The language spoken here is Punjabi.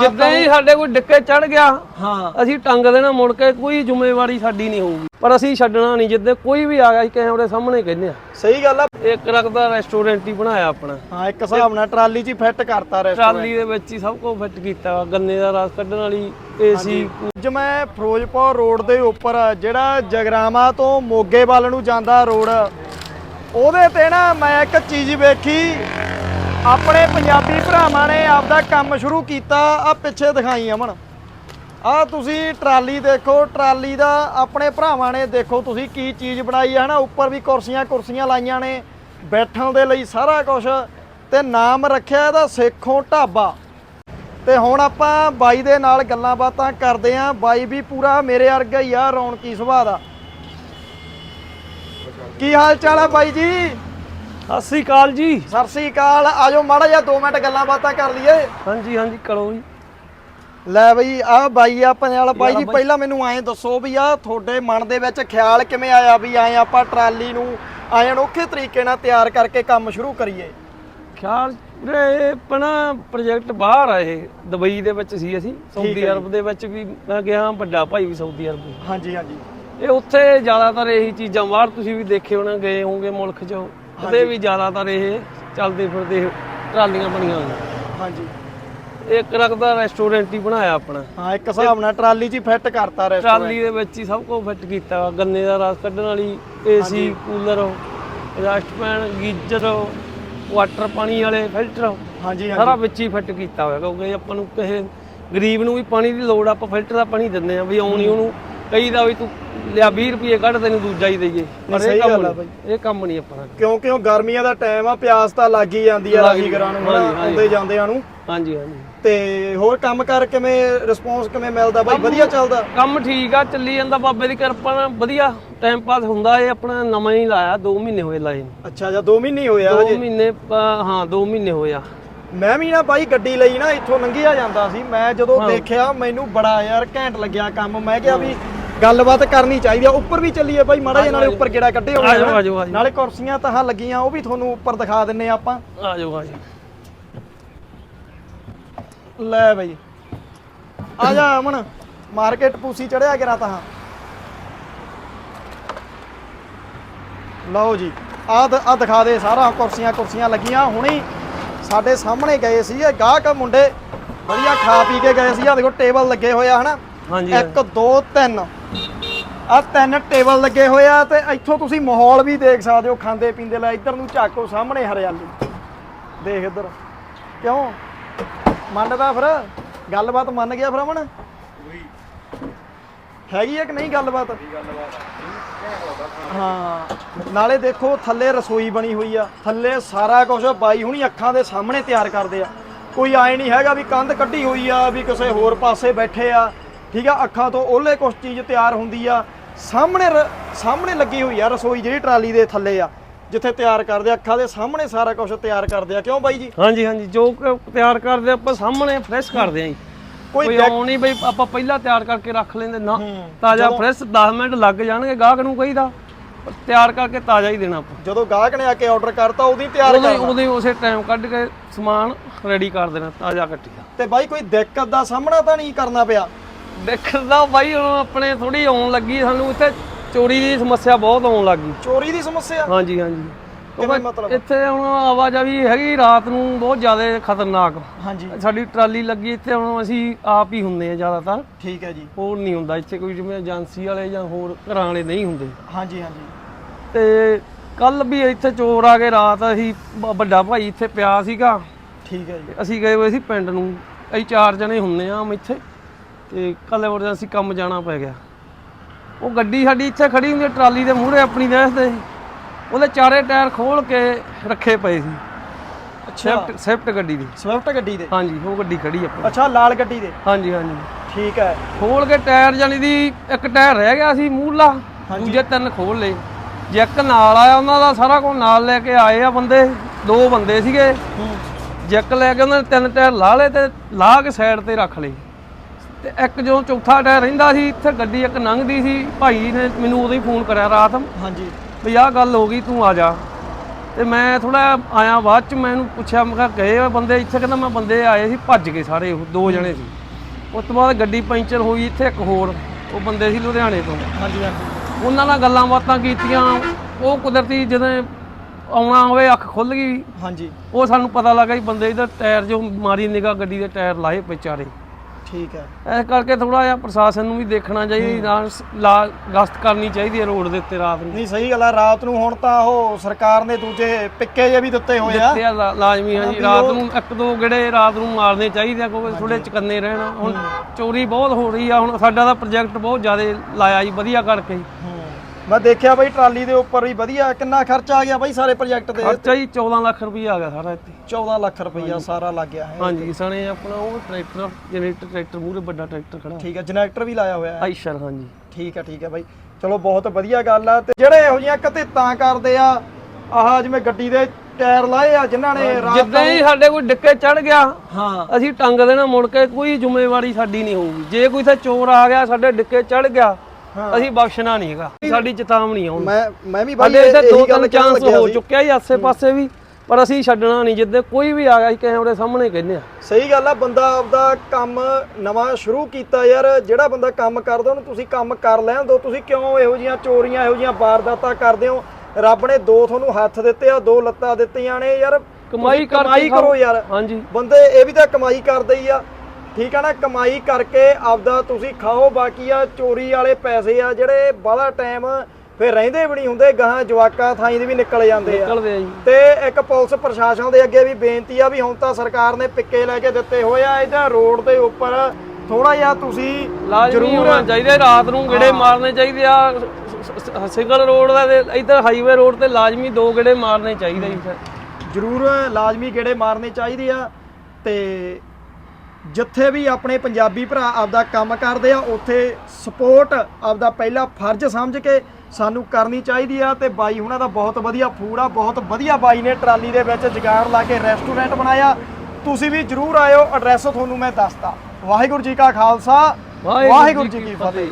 ਜਿੱਦਾਂ ਹੀ ਸਾਡੇ ਕੋਈ ਡਿੱਕੇ ਚੜ ਗਿਆ ਹਾਂ। ਅਸੀਂ ਟੰਗ ਦੇਣਾ ਮੁੜ ਕੇ ਕੋਈ ਜ਼ਿੰਮੇਵਾਰੀ ਸਾਡੀ ਨਹੀਂ ਹੋਊਗੀ। ਪਰ ਅਸੀਂ ਛੱਡਣਾ ਨਹੀਂ ਜਿੱਦੇ ਕੋਈ ਵੀ ਆ ਗਿਆ ਅਸੀਂ ਕੈਮਰੇ ਸਾਹਮਣੇ ਕਹਿੰਦੇ ਆ ਸਹੀ ਗੱਲ ਆ। ਇੱਕ ਰੱਖਦਾ ਰੈਸਟੋਰੈਂਟ ਹੀ ਬਣਾਇਆ ਆਪਣਾ। ਹਾਂ ਇੱਕ ਹਿਸਾਬ ਨਾਲ ਟਰਾਲੀ 'ਚ ਹੀ ਫਿੱਟ ਕਰਤਾ ਰੈਸਟੋਰੈਂਟ ਟਰਾਲੀ ਦੇ ਵਿੱਚ ਹੀ ਸਭ ਕੁਝ ਫਿੱਟ ਕੀਤਾ ਗੰਨੇ ਦਾ ਰਸ ਕੱਢਣ ਵਾਲੀ ਏਸੀ ਅੱਜ ਮੈਂ ਫਿਰੋਜ਼ਪੁਰ ਰੋਡ ਦੇ ਉੱਪਰ ਜਿਹੜਾ ਜਗਰਾਮਾ ਤੋਂ ਮੋਗੇ ਵੱਲ ਨੂੰ ਜਾਂਦਾ ਰੋਡ ਉਹਦੇ ਤੇ ਨਾ ਮੈਂ ਇੱਕ ਚੀਜ਼ ਵੇਖੀ। ਆਪਣੇ ਪੰਜਾਬੀ ਭਰਾਵਾਂ ਨੇ ਆਪਦਾ ਕੰਮ ਸ਼ੁਰੂ ਕੀਤਾ। ਆ ਪਿੱਛੇ ਦਿਖਾਈ ਅਮਨ। ਆ ਤੁਸੀਂ ਟਰਾਲੀ ਦੇਖੋ, ਟਰਾਲੀ ਦਾ ਆਪਣੇ ਭਰਾਵਾਂ ਨੇ ਦੇਖੋ ਤੁਸੀਂ ਕੀ ਚੀਜ਼ ਬਣਾਈ ਹੈ ਨਾ ਉੱਪਰ ਵੀ ਕੁਰਸੀਆਂ ਕੁਰਸੀਆਂ ਲਾਈਆਂ ਨੇ। ਬੈਠਣ ਦੇ ਲਈ ਸਾਰਾ ਕੁਝ ਤੇ ਨਾਮ ਰੱਖਿਆ ਇਹਦਾ ਸੇਖੋਂ ਢਾਬਾ। ਤੇ ਹੁਣ ਆਪਾਂ ਬਾਈ ਦੇ ਨਾਲ ਗੱਲਾਂ ਬਾਤਾਂ ਕਰਦੇ ਆਂ। ਬਾਈ ਵੀ ਪੂਰਾ ਮੇਰੇ ਵਰਗਾ ਹੀ ਆ, ਰੌਣਕੀ ਸੁਭਾਅ ਦਾ। ਕੀ ਹਾਲ ਚਾਲ ਆ ਬਾਈ ਜੀ? ਸਤਿ ਸ੍ਰੀ ਅਕਾਲ ਜੀ। ਸਤਿ ਸ੍ਰੀ ਅਕਾਲ। ਆਜੋ ਮਾੜਾ ਜਿਹਾ 2 ਮਿੰਟ ਗੱਲਾਂ ਬਾਤਾਂ ਕਰ ਲਈਏ। ਹਾਂਜੀ ਹਾਂਜੀ ਕਰੋ ਜੀ। ਲੈ ਬਈ ਆ ਬਾਈ ਆਪਣੇ ਵਾਲਾ। ਬਾਈ ਜੀ ਪਹਿਲਾਂ ਮੈਨੂੰ ਐਂ ਦੱਸੋ ਵੀ ਆ ਤੁਹਾਡੇ ਮਨ ਦੇ ਵਿੱਚ ਖਿਆਲ ਕਿਵੇਂ ਆਇਆ ਵੀ ਐਂ ਆਪਾਂ ਟਰਾਲੀ ਨੂੰ ਐਂ ਅਨੋਖੇ ਤਰੀਕੇ ਨਾਲ ਤਿਆਰ ਕਰਕੇ ਕੰਮ ਸ਼ੁਰੂ ਕਰੀਏ? ਖਿਆਲ ਇਹ ਆਪਣਾ ਪ੍ਰੋਜੈਕਟ ਬਾਹਰ ਆ ਇਹ। ਦੁਬਈ ਦੇ ਵਿੱਚ ਸੀ ਅਸੀਂ। ਸਾਊਦੀ ਅਰਬ ਦੇ ਵਿੱਚ ਵੀ ਮੈਂ ਗਿਆ ਵੱਡਾ ਭਾਈ ਵੀ ਸਾਊਦੀ ਅਰਬ। ਹਾਂਜੀ ਹਾਂਜੀ। ਇਹ ਉੱਥੇ ਜ਼ਿਆਦਾਤਰ ਇਹੀ ਚੀਜ਼ਾਂ ਬਾਹਰ ਤੁਸੀਂ ਵੀ ਦੇਖੇ ਹੋਣਾ ਗਏ ਹੋਵੋਗੇ ਮੁਲਕ 'ਚ। ਉਹਦੇ ਵੀ ਜ਼ਿਆਦਾਤਰ ਇਹ ਚੱਲਦੇ ਫਿਰਦੇ ਟਰਾਲੀਆਂ ਬਣੀਆਂ ਹੋਈਆਂ। ਹਾਂਜੀ। ਇੱਕ ਰੱਖਦਾ ਰੈਸਟੋਰੈਂਟ ਹੀ ਬਣਾਇਆ ਆਪਣਾ। ਹਾਂ ਇੱਕ ਹਿਸਾਬ ਨਾਲ ਟਰਾਲੀ 'ਚ ਹੀ ਫਿੱਟ ਕਰਤਾ ਰੈਸਟੋਰੈਂਟ ਟਰਾਲੀ ਦੇ ਵਿੱਚ ਹੀ ਸਭ ਕੁਝ ਫਿੱਟ ਕੀਤਾ। ਗੰਨੇ ਦਾ ਰਸ ਕੱਢਣ ਵਾਲੀ AC cooler fan geyser water ਪਾਣੀ ਵਾਲੇ ਫਿਲਟਰ ਹਾਂਜੀ ਹਾਂਜੀ। ਸਾਰਾ ਵਿੱਚ ਹੀ ਫਿੱਟ ਕੀਤਾ ਹੋਇਆ। ਕਿਉਂਕਿ ਆਪਾਂ ਨੂੰ ਕਿਸੇ ਗਰੀਬ ਨੂੰ ਵੀ ਪਾਣੀ ਦੀ ਲੋੜ ਆਪਾਂ ਫਿਲਟਰ ਦਾ ਪਾਣੀ ਦਿੰਦੇ ਆ ਵੀ ਆਉਣੀ ਉਹਨੂੰ ਕਈ ਦਾ ਵੀ ਤੂੰ ਲਿਆ 20 ਰੁਪਏ ਕੱਢ ਤੈਨੂੰ ਦੂਜਾ ਹੀ ਦਈਏ। ਪਰ ਸਹੀ ਇਹ ਕੰਮ ਗੱਲ ਆ ਨਹੀਂ ਇਹ ਕੰਮ ਨਹੀਂ ਆਪਣਾ ਕਿਉਂਕਿ ਉਹ ਗਰਮੀਆਂ ਦਾ ਟਾਈਮ ਆ ਪਿਆਸ ਤਾਂ ਲੱਗ ਹੀ ਜਾਂਦੀ ਆ ਲੱਗ ਹੀ ਰਾਜੀਗਰਾਂ ਨੂੰ ਹਾਂਜੀ, ਹਨਾ, ਹਾਂਜੀ। ਆਉਂਦੇ ਜਾਂਦਿਆਂ ਨੂੰ। ਹਾਂਜੀ ਹਾਂਜੀ। ਤੇ ਹੋਰ ਕੰਮ ਕਰ ਕਿਵੇਂ ਰਿਸਪੌਂਸ ਕਿਵੇਂ ਮਿਲਦਾ ਬਾਈ? ਵਧੀਆ ਚੱਲਦਾ? ਕੰਮ ਠੀਕ ਆ ਚੱਲੀ ਜਾਂਦਾ ਬਾਬੇ ਦੀ ਕਿਰਪਾ ਨਾਲ। ਵਧੀਆ ਟਾਈਮ ਪਾਸ ਹੁੰਦਾ ਇਹ ਆਪਣਾ ਨਵਾਂ ਹੀ ਲਾਇਆ 2 ਮਹੀਨੇ ਹੋਏ ਲਾਏ ਨੂੰ। ਅੱਛਾ ਜਾਂ 2 ਮਹੀਨੇ ਹੋਏ ਆ 2 ਹਜੇ? ਮਹੀਨੇ ਹਾਂ 2 ਮਹੀਨੇ ਹੋਏ ਆ। ਮੈਂ ਵੀ ਨਾ ਬਾਈ ਗੱਡੀ ਲਈ ਨਾ ਇੱਥੋਂ ਲੰਘਿਆ ਜਾਂਦਾ ਸੀ। ਮੈਂ ਜਦੋਂ ਦੇਖਿਆ ਮੈਨੂੰ ਬੜਾ ਯਾਰ ਘੈਂਟ ਲੱਗਿਆ ਕੰਮ। ਮੈਂ ਕਿਹਾ ਵੀ ਗੱਲਬਾਤ ਕਰਨੀ ਚਾਹੀਦੀ ਆ। ਉੱਪਰ ਵੀ ਚੱਲੀਏ ਬਾਈ ਮਾੜਾ ਜਿਹਾ ਨਾਲੇ ਉੱਪਰ ਗੇੜਾ ਕੱਢੇ ਹੋਣੇ ਆ। ਆਜੋ ਆਜੋ। ਨਾਲੇ ਕੁਰਸੀਆਂ ਤਾਂ ਹਾਂ ਲੱਗੀਆਂ ਉਹ ਵੀ ਤੁਹਾਨੂੰ ਉੱਪਰ ਦਿਖਾ ਦਿੰਨੇ ਆ ਆਪਾਂ। ਆ ਜਾਓ ਆ ਜਾਓ ਲੈ ਬਈ। ਆ ਜਾ ਅਮਨ ਮਾਰਕੀਟ ਪੂਸੀ ਚੜਿਆ ਗਿਰਾ ਤਾਂ ਲਓ ਜੀ ਆ ਆ ਦਿਖਾ ਦੇ ਸਾਰਾ ਕੁਰਸੀਆਂ ਕੁਰਸੀਆਂ ਲੱਗੀਆਂ। ਹੁਣੀ ਸਾਡੇ ਸਾਹਮਣੇ ਗਏ ਸੀ ਇਹ ਗਾਹਕ ਮੁੰਡੇ ਵਧੀਆ ਖਾ ਪੀ ਕੇ ਗਏ ਸੀ। ਆ ਦੇਖੋ ਟੇਬਲ ਲੱਗੇ ਹੋਏ ਆ ਹਨਾ? ਹਾਂਜੀ 1 2 3 ਆ ਤਿੰਨ ਟੇਬਲ ਲੱਗੇ ਹੋਏ ਆ ਤੇ ਇੱਥੋਂ ਤੁਸੀਂ ਮਾਹੌਲ ਵੀ ਦੇਖ ਸਕਦੇ ਹੋ ਖਾਂਦੇ ਪੀਂਦੇ ਲੈ ਇੱਧਰ ਨੂੰ ਝਾਕੋ ਸਾਹਮਣੇ ਹਰਿਆਲੀ। ਦੇਖ ਇੱਧਰ। ਕਿਉਂ? ਮੰਨਦਾ ਫਿਰ? ਗੱਲਬਾਤ ਮੰਨ ਗਿਆ ਫਿਰ ਅਮਨ ਹੈਗੀ ਹੈ ਕਿ ਨਹੀਂ ਗੱਲਬਾਤ? ਹਾਂ। ਨਾਲੇ ਦੇਖੋ ਥੱਲੇ ਰਸੋਈ ਬਣੀ ਹੋਈ ਆ। ਥੱਲੇ ਸਾਰਾ ਕੁਝ ਬਾਈ ਹੁਣੀ ਅੱਖਾਂ ਦੇ ਸਾਹਮਣੇ ਤਿਆਰ ਕਰਦੇ ਆ। ਕੋਈ ਆਏ ਨਹੀਂ ਹੈਗਾ ਵੀ ਕੰਧ ਕੱਢੀ ਹੋਈ ਆ ਵੀ ਕਿਸੇ ਹੋਰ ਪਾਸੇ ਬੈਠੇ ਆ। ਠੀਕ ਆ ਅੱਖਾਂ ਤੋਂ ਉਹਲੇ ਕੁਝ ਚੀਜ਼ ਤਿਆਰ ਹੁੰਦੀ ਆ। ਸਾਹਮਣੇ ਸਾਹਮਣੇ ਲੱਗੀ ਹੋਈ ਆ ਰਸੋਈ ਜਿਹੜੀ ਟਰਾਲੀ ਦੇ ਥੱਲੇ ਆ ਜਿੱਥੇ ਤਿਆਰ ਕਰਦੇ ਆ ਅੱਖਾਂ ਦੇ ਸਾਹਮਣੇ ਸਾਰਾ ਕੁਝ ਤਿਆਰ ਕਰਦੇ ਆ। ਕਿਉਂ ਬਾਈ ਜੀ? ਹਾਂਜੀ ਹਾਂਜੀ ਜੋ ਕੁ ਤਿਆਰ ਕਰਦੇ ਆਪਾਂ ਸਾਹਮਣੇ ਫਰੈਸ਼ ਕਰਦੇ ਆਂ ਜੀ। ਕੋਈ ਕੋਈ ਨਹੀਂ ਬਈ ਆਪਾਂ ਪਹਿਲਾਂ ਤਿਆਰ ਕਰਕੇ ਰੱਖ ਲੈਂਦੇ ਨਾ ਹੂੰ। ਤਾਜ਼ਾ ਫਰੈਸ਼ 10 ਮਿੰਟ ਲੱਗ ਜਾਣਗੇ ਗਾਹਕ ਨੂੰ ਕਹੀਦਾ ਪਰ ਤਿਆਰ ਕਰਕੇ ਤਾਜ਼ਾ ਹੀ ਦੇਣਾ ਆਪਾਂ। ਜਦੋਂ ਗਾਹਕ ਨੇ ਆ ਕੇ ਆਰਡਰ ਕਰਤਾ ਉਹਦੀ ਤਿਆਰ ਉਹਦੇ ਕਰਨਾ। ਉਹਦੇ ਉਸੇ ਟਾਈਮ ਕੱਢ ਕੇ ਸਮਾਨ ਰੈਡੀ ਕਰ ਦੇਣਾ ਤਾਜ਼ਾ ਕੱਟੀ ਦਾ। ਤੇ ਬਾਈ ਕੋਈ ਦਿੱਕਤ ਦਾ ਸਾਹਮਣਾ ਤਾਂ ਨਹੀਂ ਕਰਨਾ ਪਿਆ? ਦੇਖਦਾ ਬਾਈ ਹੁਣ ਆਪਣੇ ਥੋੜੀ ਆਉਣ ਲੱਗੀ ਸਾਨੂੰ ਇੱਥੇ ਚੋਰੀ ਦੀ ਸਮੱਸਿਆ ਬਹੁਤ ਆਉਣ ਲੱਗੀ ਚੋਰੀ ਦੀ ਸਮੱਸਿਆ? ਹਾਂਜੀ ਹਾਂਜੀ। ਕਿਵੇਂ ਮਤਲਬ? ਇੱਥੇ ਹੁਣ ਆਵਾਜਾਈ ਹੈਗੀ ਰਾਤ ਨੂੰ ਬਹੁਤ ਜ਼ਿਆਦਾ ਖਤਰਨਾਕ। ਹਾਂਜੀ। ਸਾਡੀ ਟਰਾਲੀ ਲੱਗੀ ਇੱਥੇ ਹੁਣ ਅਸੀਂ ਆਪ ਹੀ ਹੁੰਦੇ ਆ ਜ਼ਿਆਦਾਤਰ। ਠੀਕ ਹੈ ਜੀ। ਹੋਰ ਨਹੀਂ ਹੁੰਦਾ ਇੱਥੇ ਕੋਈ ਜਿਵੇਂ ਏਜੰਸੀ ਵਾਲੇ ਜਾਂ ਹੋਰ ਘਰਾਂ ਵਾਲੇ ਨਹੀਂ ਹੁੰਦੇ। ਹਾਂਜੀ ਹਾਂਜੀ। ਤੇ ਕੱਲ ਵੀ ਇੱਥੇ ਚੋਰ ਆ ਕੇ ਰਾਤ ਅਸੀਂ ਵੱਡਾ ਭਾਈ ਇੱਥੇ ਪਿਆ ਸੀਗਾ। ਠੀਕ ਹੈ ਜੀ। ਅਸੀਂ ਗਏ ਹੋਏ ਸੀ ਪਿੰਡ ਨੂੰ। ਅਸੀਂ ਚਾਰ ਜਣੇ ਹੁੰਨੇ ਆ ਇੱਥੇ। ਤੇ ਕੱਲ ਐਮਰਜੈਂਸੀ ਕੰਮ ਜਾਣਾ ਪੈ ਗਿਆ। ਉਹ ਗੱਡੀ ਸਾਡੀ ਇੱਥੇ ਖੜੀ ਹੁੰਦੀ ਟਰਾਲੀ ਦੇ ਮੂਹਰੇ ਆਪਣੀ ਦੇਖਦੇ ਉਹਦੇ ਚਾਰੇ ਟਾਇਰ ਖੋਲ ਕੇ ਰੱਖੇ ਪਏ ਸੀ। ਸਵਿਫਟ ਸਵਿਫਟ ਗੱਡੀ ਦੀ। ਸਵਿਫਟ ਗੱਡੀ ਦੇ? ਹਾਂਜੀ ਉਹ ਗੱਡੀ ਖੜੀ ਆਪਣੀ। ਅੱਛਾ ਲਾਲ ਗੱਡੀ ਦੇ? ਹਾਂਜੀ ਹਾਂਜੀ। ਠੀਕ ਹੈ। ਖੋਲ ਕੇ ਟਾਇਰ ਜਾਨੀ ਦੀ ਇੱਕ ਟਾਇਰ ਰਹਿ ਗਿਆ ਸੀ ਮੂਹਰਲਾ ਦੂਜੇ ਤਿੰਨ ਖੋਲ ਲਏ। ਜੈਕ ਨਾਲ ਆਇਆ ਉਹਨਾਂ ਦਾ ਸਾਰਾ ਕੁਝ ਨਾਲ ਲੈ ਕੇ ਆਏ ਆ ਬੰਦੇ ਦੋ ਬੰਦੇ ਸੀਗੇ। ਜੈਕ ਲੈ ਕੇ ਉਹਨਾਂ ਨੇ ਤਿੰਨ ਟਾਇਰ ਲਾ ਲਏ ਤੇ ਲਾ ਕੇ ਸਾਈਡ ਤੇ ਰੱਖ ਲਏ। ਤੇ ਇੱਕ ਜੋ ਚੌਥਾ ਟਾਇਰ ਰਹਿੰਦਾ ਸੀ ਇੱਥੇ ਗੱਡੀ ਇੱਕ ਲੰਘਦੀ ਸੀ ਭਾਈ ਨੇ ਮੈਨੂੰ ਉਦੋਂ ਹੀ ਫੋਨ ਕਰਿਆ ਰਾਤ ਹਾਂਜੀ। ਵੀ ਆਹ ਗੱਲ ਹੋ ਗਈ ਤੂੰ ਆ ਜਾ। ਤੇ ਮੈਂ ਥੋੜਾ ਆਇਆ ਬਾਅਦ ਚ ਮੈਨੂੰ ਪੁੱਛਿਆ ਮੈਂ ਕਿਹਾ ਗਏ ਬੰਦੇ ਇੱਥੇ? ਕਹਿੰਦਾ ਮੈਂ ਬੰਦੇ ਆਏ ਸੀ ਭੱਜ ਗਏ ਸਾਰੇ ਉਹ ਦੋ ਜਣੇ ਸੀ। ਉਸ ਤੋਂ ਬਾਅਦ ਗੱਡੀ ਪੈਂਚਰ ਹੋਈ ਇੱਥੇ ਇੱਕ ਹੋਰ ਉਹ ਬੰਦੇ ਸੀ ਲੁਧਿਆਣੇ ਤੋਂ। ਹਾਂਜੀ ਹਾਂਜੀ। ਉਹਨਾਂ ਨਾਲ ਗੱਲਾਂ ਬਾਤਾਂ ਕੀਤੀਆਂ ਉਹ ਕੁਦਰਤੀ ਜਦੋਂ ਆਉਣਾ ਹੋਵੇ ਅੱਖ ਖੁੱਲ ਗਈ। ਹਾਂਜੀ। ਉਹ ਸਾਨੂੰ ਪਤਾ ਲੱਗਾ ਵੀ ਬੰਦੇ ਇਹਦਾ ਟਾਇਰ ਜੋ ਮਾਰੀ ਨਿਗਾ ਗੱਡੀ ਦੇ ਟਾਇਰ ਲਾਏ ਵਿਚਾਰੇ ਠੀਕ ਹੈ ਇਸ ਕਰਕੇ ਥੋੜਾ ਜਿਹਾ ਪ੍ਰਸ਼ਾਸਨ ਨੂੰ ਵੀ ਦੇਖਣਾ ਚਾਹੀਦਾ ਨਾਲ ਲਾ ਗਸ਼ਤ ਕਰਨੀ ਚਾਹੀਦੀ ਹੈ ਰੋਡ ਦੇ ਉੱਤੇ ਰਾਤ ਨੂੰ। ਨਹੀਂ ਸਹੀ ਗੱਲ ਆ ਰਾਤ ਨੂੰ ਹੁਣ ਤਾਂ ਉਹ ਸਰਕਾਰ ਨੇ ਦੂਜੇ ਪਿੱਕੇ ਜੇ ਵੀ ਦਿੱਤੇ ਹੋਏ ਆ। ਤੇ ਆ ਲਾ- ਲਾਜ਼ਮੀ ਹਾਂ ਜੀ ਰਾਤ ਨੂੰ ਇੱਕ ਦੋ ਗੇੜੇ ਰਾਤ ਨੂੰ ਮਾਰਨੇ ਚਾਹੀਦੇ ਆ ਕਿਉਂਕਿ ਥੋੜੇ ਚਕੰਨੇ ਰਹਿਣਾ। ਹੁਣ ਚੋਰੀ ਬਹੁਤ ਹੋ ਰਹੀ ਆ ਹੁਣ ਸਾਡਾ ਦਾ ਪ੍ਰੋਜੈਕਟ ਬਹੁਤ ਜ਼ਿਆਦਾ ਲਾਇਆ ਜੀ ਵਧੀਆ ਕਰਕੇ। ਮੈਂ ਦੇਖਿਆ ਬਈ ਟਰਾਲੀ ਦੇ ਉੱਪਰ ਵੀ ਵਧੀਆ ਕਿੰਨਾ ਖਰਚਾ ਆ ਗਿਆ ਬਈ ਸਾਰੇ ਪ੍ਰੋਜੈਕਟ ਦੇ। ਖਰਚਾ ਜੀ 14 ਲੱਖ ਰੁਪਏ ਆ ਗਿਆ ਸਾਰਾ ਇੱਥੇ। 14 ਲੱਖ ਰੁਪਈਆ ਸਾਰਾ ਲੱਗ ਗਿਆ ਹੈ। ਹਾਂਜੀ ਸਣੇ ਆਪਣਾ ਉਹ ਟਰੈਕਟਰ ਜਨਰੇਟਰ ਟਰੈਕਟਰ ਮੂਰੇ ਵੱਡਾ ਟਰੈਕਟਰ ਖੜਾ। ਠੀਕ ਹੈ ਜਨਰੇਟਰ ਵੀ ਲਾਇਆ ਹੋਇਆ ਹੈ। ਆਈਸ਼ਰ ਹਾਂਜੀ। ਠੀਕ ਹੈ ਠੀਕ ਹੈ ਬਾਈ। ਚਲੋ ਬਹੁਤ ਵਧੀਆ ਗੱਲ ਆ। ਤੇ ਜਿਹੜੇ ਇਹੋ ਜਿਹੀਆਂ ਕਤਿੱਤਾਂ ਕਰਦੇ ਆ ਆਹ ਜਿਵੇਂ ਗੱਡੀ ਦੇ ਟਾਇਰ ਲਾਏ ਆ ਜਿਨ੍ਹਾਂ ਨੇ ਰਾਤ ਜਿੱਦਾਂ ਹੀ ਸਾਡੇ ਕੋਈ ਡਿੱਕੇ ਚੜ ਗਿਆ ਹਾਂ। ਅਸੀਂ ਟੰਗ ਦੇਣਾ ਮੁੜ ਕੇ ਕੋਈ ਜ਼ਿੰਮੇਵਾਰੀ ਸਾਡੀ ਨਹੀਂ ਹੋਊਗੀ। ਜੇ ਕੋਈ ਇੱਥੇ ਚੋਰ ਆ ਗਿਆ ਸਾਡੇ ਡਿੱਕੇ ਚੜ ਗਿਆ ਅਸੀਂ ਬਖਸ਼ਣਾ ਨਹੀਂ ਹੈਗਾ। ਸਾਡੀ ਚੇਤਾਵਨੀ ਆਉਣੀ ਮੈਂ ਮੈਂ ਵੀ ਬਾਈ ਇਹੀ ਦੋ ਤਿੰਨ ਚਾਂਸ ਹੋ। ਚੁੱਕਿਆ ਜੀ ਆਸੇ-ਪਾਸੇ ਵੀ ਪਰ ਅਸੀਂ ਛੱਡਣਾ ਨਹੀਂ ਜਿੱਦੇ ਕੋਈ ਵੀ ਆ ਗਿਆ ਅਸੀਂ ਕੈਮਰੇ ਸਾਹਮਣੇ ਕਹਿੰਦੇ ਆ। ਸਹੀ ਗੱਲ ਆ ਬੰਦਾ ਆਪਦਾ ਕੰਮ ਨਵਾਂ ਸ਼ੁਰੂ ਕੀਤਾ ਯਾਰ ਜਿਹੜਾ ਬੰਦਾ ਕੰਮ ਕਰਦਾ ਉਹਨੂੰ ਤੁਸੀਂ ਕੰਮ ਕਰ ਲੈਣ ਦਿਓ। ਤੁਸੀਂ ਕਿਉਂ ਇਹੋ ਜੀਆਂ ਚੋਰੀਆਂ ਇਹੋ ਜੀਆਂ ਵਾਰਦਾਤਾਂ ਕਰਦੇ ਹੋ? ਰੱਬ ਨੇ ਦੋ ਤੁਹਾਨੂੰ ਹੱਥ ਦਿੱਤੇ ਆ ਦੋ ਲੱਤਾਂ ਦਿੱਤੀਆਂ ਨੇ ਯਾਰ। ਕਮਾਈ ਕਰੋ। ਯਾਰ। ਹਾਂਜੀ। ਬੰਦੇ ਇਹ ਵੀ ਤਾਂ ਕਮਾਈ ਕਰਦੇ ਹੀ ਆ। ਠੀਕ ਆ ਨਾ ਕਮਾਈ ਕਰਕੇ ਆਪਦਾ ਤੁਸੀਂ ਖਾਓ ਬਾਕੀ ਆ ਚੋਰੀ ਵਾਲੇ ਪੈਸੇ ਆ ਜਿਹੜੇ ਬਾਹਲਾ ਟਾਈਮ ਫਿਰ ਰਹਿੰਦੇ ਵੀ ਨਹੀਂ ਹੁੰਦੇ ਗਾਹਾਂ ਜਵਾਕਾਂ ਥਾਈਂ ਦੇ ਵੀ ਨਿਕਲ ਜਾਂਦੇ ਆ। ਨਿਕਲਦੇ ਆ ਜੀ। ਤੇ ਇੱਕ ਪੁਲਿਸ ਪ੍ਰਸ਼ਾਸਨ ਦੇ ਅੱਗੇ ਵੀ ਬੇਨਤੀ ਆ ਵੀ ਹੁਣ ਤਾਂ ਸਰਕਾਰ ਨੇ ਪਿੱਕੇ ਲੈ ਕੇ ਦਿੱਤੇ ਹੋਏ ਆ ਇਹਦਾ ਰੋਡ ਦੇ ਉੱਪਰ ਥੋੜਾ ਜਿਹਾ ਤੁਸੀਂ ਲਾਜ਼ਮੀ ਹੋਣਾ ਚਾਹੀਦਾ ਰਾਤ ਨੂੰ ਗੇੜੇ ਮਾਰਨੇ ਚਾਹੀਦੇ ਆ ਸਿੰਗਲ ਰੋਡ ਦਾ ਇੱਧਰ ਹਾਈਵੇ ਰੋਡ ਤੇ ਲਾਜ਼ਮੀ ਦੋ ਗੇੜੇ ਮਾਰਨੇ ਚਾਹੀਦੇ ਜੀ। ਜ਼ਰੂਰ ਲਾਜ਼ਮੀ ਗੇੜੇ ਮਾਰਨੇ ਚਾਹੀਦੇ ਆ ਤੇ ਜਿੱਥੇ ਵੀ ਆਪਣੇ ਪੰਜਾਬੀ ਭਰਾ ਆਪਦਾ ਕੰਮ ਕਰਦੇ ਆ ਉੱਥੇ ਸਪੋਰਟ ਆਪਦਾ ਪਹਿਲਾ ਫਰਜ਼ ਸਮਝ ਕੇ ਸਾਨੂੰ ਕਰਨੀ ਚਾਹੀਦੀ ਆ ਤੇ ਬਾਈ ਹੁਣਾਂ ਦਾ ਬਹੁਤ ਵਧੀਆ ਫੂਡ ਆ ਬਹੁਤ ਵਧੀਆ ਬਾਈ ਨੇ ਟਰਾਲੀ ਦੇ ਵਿੱਚ ਜਗਾੜ ਲਾ ਕੇ ਰੈਸਟੋਰੈਂਟ ਬਣਾਇਆ। ਤੁਸੀਂ ਵੀ ਜਰੂਰ ਆਇਓ ਐਡਰੈਸ ਤੁਹਾਨੂੰ ਮੈਂ ਦੱਸਤਾ ਵਾਹਿਗੁਰੂ ਜੀ ਕਾ ਖਾਲਸਾ ਵਾਹਿਗੁਰੂ ਜੀ ਕੀ ਫਤਿਹ।